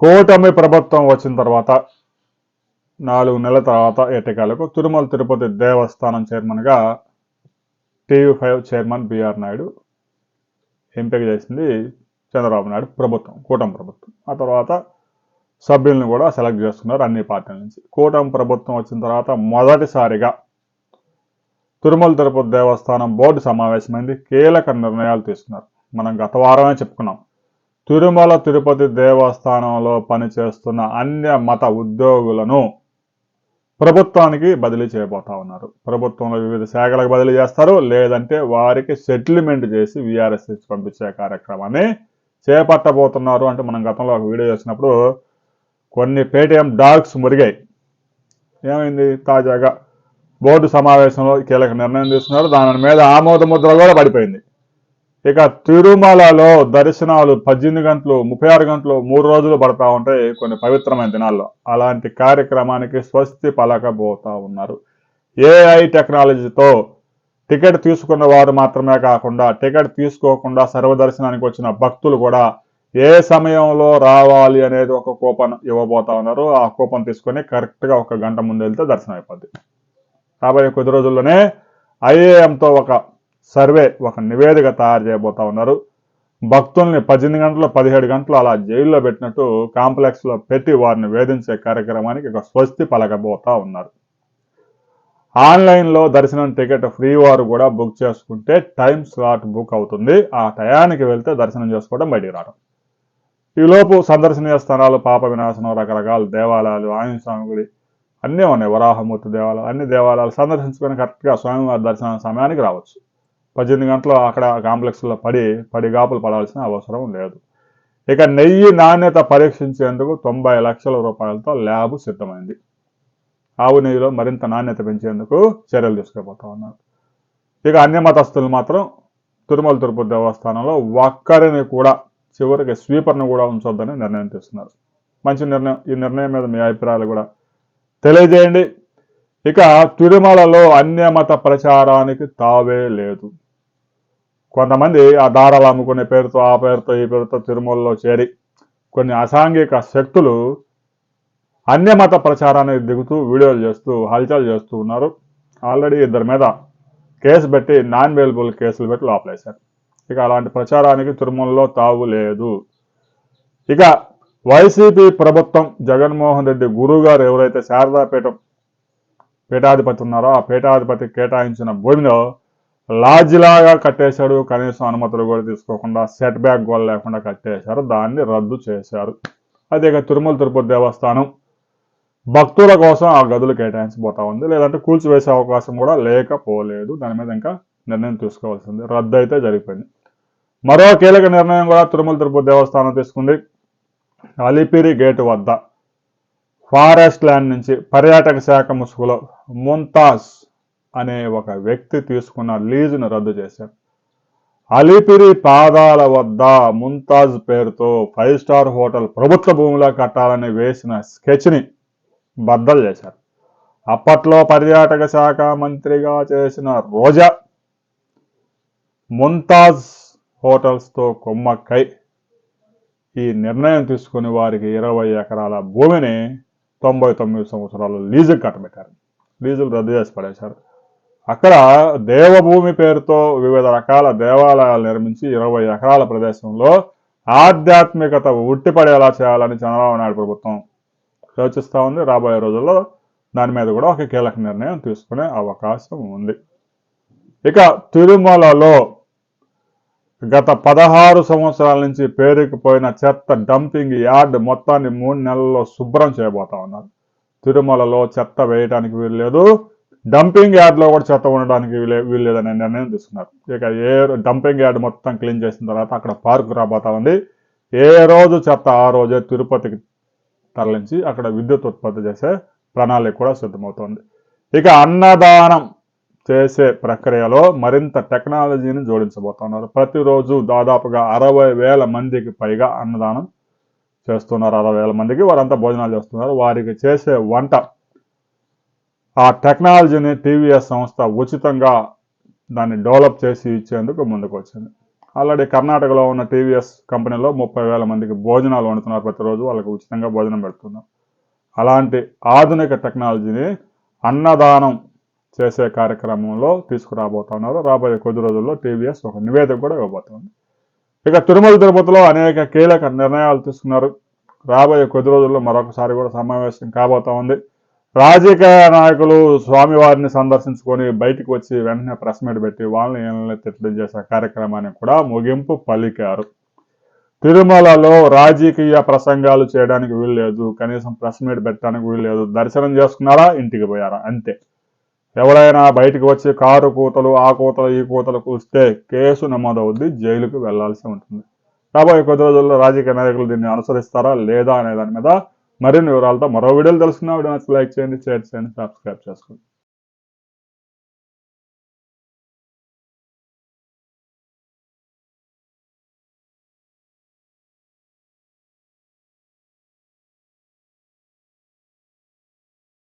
కూటమి ప్రభుత్వం వచ్చిన తర్వాత నాలుగు నెలల తర్వాత ఎటకాలకు తిరుమల తిరుపతి దేవస్థానం చైర్మన్గా TV five chairman BR Naidu ఎంపిక చేసింది చంద్రబాబు నాయుడు ప్రభుత్వం కూటమి ప్రభుత్వం. ఆ తర్వాత సభ్యులను కూడా సెలెక్ట్ చేస్తున్నారు అన్ని పార్టీల నుంచి. కూటమి ప్రభుత్వం వచ్చిన తర్వాత మొదటిసారిగా తిరుమల తిరుపతి దేవస్థానం బోర్డు సమావేశమైంది. కీలక నిర్ణయాలు తీసుకున్నారు. మనం గత వారమే చెప్పుకున్నాం. తిరుమల తిరుపతి దేవస్థానంలో పనిచేస్తున్న అన్య మత ఉద్యోగులను ప్రభుత్వానికి బదిలీ చేయబోతా ఉన్నారు. ప్రభుత్వంలో వివిధ శాఖలకు బదిలీ చేస్తారు. లేదంటే వారికి సెటిల్మెంట్ చేసి విఆర్ఎస్ పంపించే కార్యక్రమాన్ని చేపట్టబోతున్నారు. అంటే మనం గతంలో ఒక వీడియో చేసినప్పుడు కొన్ని పేటిఎం డాగ్స్ మురిగాయి. ఏమైంది? తాజాగా బోర్డు సమావేశంలో కీలక నిర్ణయం తీసుకున్నారు. దాని మీద ఆమోద ముద్ర కూడా పడిపోయింది. ఇక తిరుమలలో దర్శనాలు పద్దెనిమిది గంటలు ముప్పై ఆరు గంటలు మూడు రోజులు పడతా ఉంటాయి కొన్ని పవిత్రమైన దినాల్లో. అలాంటి కార్యక్రమానికి స్వస్తి పలకబోతా ఉన్నారు. ఏఐ టెక్నాలజీతో టికెట్ తీసుకున్న వారు మాత్రమే కాకుండా టికెట్ తీసుకోకుండా సర్వదర్శనానికి వచ్చిన భక్తులు కూడా ఏ సమయంలో రావాలి అనేది ఒక కూపన్ ఇవ్వబోతా ఉన్నారు. ఆ కూపన్ తీసుకొని కరెక్ట్గా ఒక గంట ముందు వెళ్తే దర్శనం అయిపోద్ది. రాబోయే కొద్ది రోజుల్లోనే ఐఏఎంతో ఒక సర్వే ఒక నివేదిక తయారు చేయబోతా ఉన్నారు. భక్తుల్ని పద్దెనిమిది గంటలు పదిహేడు గంటలు అలా జైల్లో పెట్టినట్టు కాంప్లెక్స్లో పెట్టి వారిని వేధించే కార్యక్రమానికి ఒక స్వస్తి పలకబోతా ఉన్నారు. ఆన్లైన్లో దర్శనం టికెట్ ఫ్రీ వారు కూడా బుక్ చేసుకుంటే టైం స్లాట్ బుక్ అవుతుంది. ఆ టయానికి వెళ్తే దర్శనం చేసుకోవడం బయటికి రావడం. ఈలోపు సందర్శనీయ స్థానాలు పాప వినాశనం రకరకాల దేవాలయాలు ఆంజనేయ స్వామి గుడి అన్నీ ఉన్నాయి. వరాహమూర్తి దేవాలయాలు అన్ని దేవాలయాలు సందర్శించుకొని కరెక్ట్గా స్వామివారి దర్శనం సమయానికి రావచ్చు. పద్దెనిమిది గంటలు అక్కడ కాంప్లెక్స్లో పడి పడి గాపులు పడాల్సిన అవసరం లేదు. ఇక నెయ్యి నాణ్యత పరీక్షించేందుకు తొంభై లక్షల రూపాయలతో ల్యాబ్ సిద్ధమైంది. ఆవు నెయ్యిలో మరింత నాణ్యత పెంచేందుకు చర్యలు తీసుకోబోతా ఉన్నారు. ఇక అన్య మతస్థులు మాత్రం తిరుమల తిరుపతి దేవస్థానంలో ఒక్కరిని కూడా చివరికి స్వీపర్ను కూడా ఉంచొద్దని నిర్ణయం తీసుకున్నారు మంచి నిర్ణయం ఈ నిర్ణయం మీద మీ అభిప్రాయాలు కూడా తెలియజేయండి. ఇక తిరుమలలో అన్యమత ప్రచారానికి తావే లేదు. కొంతమంది ఆ దారాలు అమ్ముకునే పేరుతో ఆ పేరుతో ఈ పేరుతో తిరుమలలో చేరి కొన్ని అసాంఘిక శక్తులు అన్యమత ప్రచారానికి దిగుతూ వీడియోలు చేస్తూ హల్చల్ చేస్తూ ఉన్నారు. ఆల్రెడీ ఇద్దరి మీద కేసు పెట్టి నాన్ అవైలబుల్ కేసులు పెట్టి లోపలేశారు. ఇక అలాంటి ప్రచారానికి తిరుమలలో తావు లేదు. ఇక వైసీపీ ప్రభుత్వం జగన్మోహన్ రెడ్డి గురుగారు ఎవరైతే శారదాపీఠం పీఠాధిపతి ఉన్నారో ఆ పీఠాధిపతి కేటాయించిన భూమిలో లాడ్జిలాగా కట్టేశాడు. కనీసం అనుమతులు కూడా తీసుకోకుండా సెట్ బ్యాక్ గోల్ లేకుండా కట్టేశారు. దాన్ని రద్దు చేశారు. అదే ఇక తిరుమల తిరుపతి దేవస్థానం భక్తుల కోసం ఆ గదులు కేటాయించబోతా ఉంది. లేదంటే కూల్చివేసే అవకాశం కూడా లేకపోలేదు. దాని మీద ఇంకా నిర్ణయం తీసుకోవాల్సింది. రద్దు అయితే జరిగిపోయింది. మరో కీలక నిర్ణయం కూడా తిరుమల తిరుపతి దేవస్థానం తీసుకుంది. అలిపిరి గేటు వద్ద ఫారెస్ట్ ల్యాండ్ నుంచి పర్యాటక శాఖ ముసుగులో ముంతాజ్ అనే ఒక వ్యక్తి తీసుకున్న లీజును రద్దు చేశారు. అలిపిరి పాదాల వద్ద ముంతాజ్ పేరుతో ఫైవ్ స్టార్ హోటల్ ప్రభుత్వ భూమిలో కట్టాలని వేసిన స్కెచ్ని బద్దలు చేశారు. అప్పట్లో పర్యాటక శాఖ మంత్రిగా చేసిన రోజా ముంతాజ్ హోటల్స్తో కొమ్మక్కై ఈ నిర్ణయం తీసుకుని వారికి ఇరవై ఎకరాల భూమిని తొంభై తొమ్మిది సంవత్సరాలు లీజుకు కట్టబెట్టారు. లీజులు రద్దు చేసి పడేశారు. అక్కడ దేవభూమి పేరుతో వివిధ రకాల దేవాలయాలు నిర్మించి ఇరవై ఎకరాల ప్రదేశంలో ఆధ్యాత్మికత ఉట్టిపడేలా చేయాలని చంద్రబాబు నాయుడు ప్రభుత్వం యోచిస్తూ ఉంది. రాబోయే రోజుల్లో దాని మీద కూడా ఒక కీలక నిర్ణయం తీసుకునే అవకాశం ఉంది. ఇక తిరుమలలో గత పదహారు సంవత్సరాల నుంచి పేరుకుపోయిన చెత్త డంపింగ్ యార్డ్ మొత్తాన్ని మూడు నెలల్లో శుభ్రం చేయబోతా ఉన్నారు. తిరుమలలో చెత్త వేయడానికి వీల్లేదు. డంపింగ్ యార్డ్లో కూడా చెత్త ఉండడానికి వీలే వీల్లేదనే నిర్ణయం తీసుకున్నారు. ఇక ఏ డంపింగ్ యార్డ్ మొత్తం క్లీన్ చేసిన తర్వాత అక్కడ పార్కు రాబోతా ఉంది ఏ రోజు చెత్త ఆ రోజే తిరుపతికి తరలించి అక్కడ విద్యుత్ ఉత్పత్తి చేసే ప్రణాళిక కూడా సిద్ధమవుతోంది. ఇక అన్నదానం చేసే ప్రక్రియలో మరింత టెక్నాలజీని జోడించబోతున్నారు. ప్రతిరోజు దాదాపుగా అరవై వేల మందికి పైగా అన్నదానం చేస్తున్నారు. అరవై వేల మందికి వారంతా భోజనాలు చేస్తున్నారు. వారికి చేసే వంట ఆ టెక్నాలజీని టీవీఎస్ సంస్థ ఉచితంగా దాన్ని డెవలప్ చేసి ఇచ్చేందుకు ముందుకు వచ్చింది ఆల్రెడీ కర్ణాటకలో ఉన్న టీవీఎస్ కంపెనీలో ముప్పై వేల మందికి భోజనాలు వండుతున్నారు ప్రతిరోజు వాళ్ళకి ఉచితంగా భోజనం పెడుతున్నారు. అలాంటి ఆధునిక టెక్నాలజీని అన్నదానం చేసే కార్యక్రమంలో తీసుకురాబోతున్నారు. రాబోయే కొద్ది రోజుల్లో టీవీఎస్ ఒక నివేదిక కూడా ఇవ్వబోతోంది. ఇక తిరుమల తిరుపతిలో అనేక కీలక నిర్ణయాలు తీసుకున్నారు. రాబోయే కొద్ది రోజుల్లో మరొకసారి కూడా సమావేశం కాబోతా ఉంది రాజకీయ నాయకులు స్వామివారిని సందర్శించుకొని బయటకు వచ్చి వెంటనే ప్రెస్ మీట్ పెట్టి వాళ్ళని ఏళ్ళని తిట్టడం చేసే కార్యక్రమాన్ని కూడా ముగింపు పలికారు. తిరుమలలో రాజకీయ ప్రసంగాలు చేయడానికి వీలు లేదు. కనీసం ప్రెస్ మీట్ పెట్టడానికి వీలు లేదు. దర్శనం చేసుకున్నారా? ఇంటికి పోయారా? అంతే. ఎవరైనా బయటకు వచ్చి కారు కూతలు ఆ కూతలు ఈ కూతలు కూస్తే కేసు నమోదవుద్ది జైలుకు వెళ్ళాల్సి ఉంటుంది. రాబోయే కొద్ది రోజుల్లో రాజకీయ నాయకులు దీన్ని అనుసరిస్తారా లేదా అనే దాని మీద మరిన్ని వివరాలతో మరో వీడియోలు తెలుసుకున్నా వీడియో నచ్చి లైక్ చేయండి షేర్ చేయండి సబ్స్క్రైబ్ చేసుకోండి.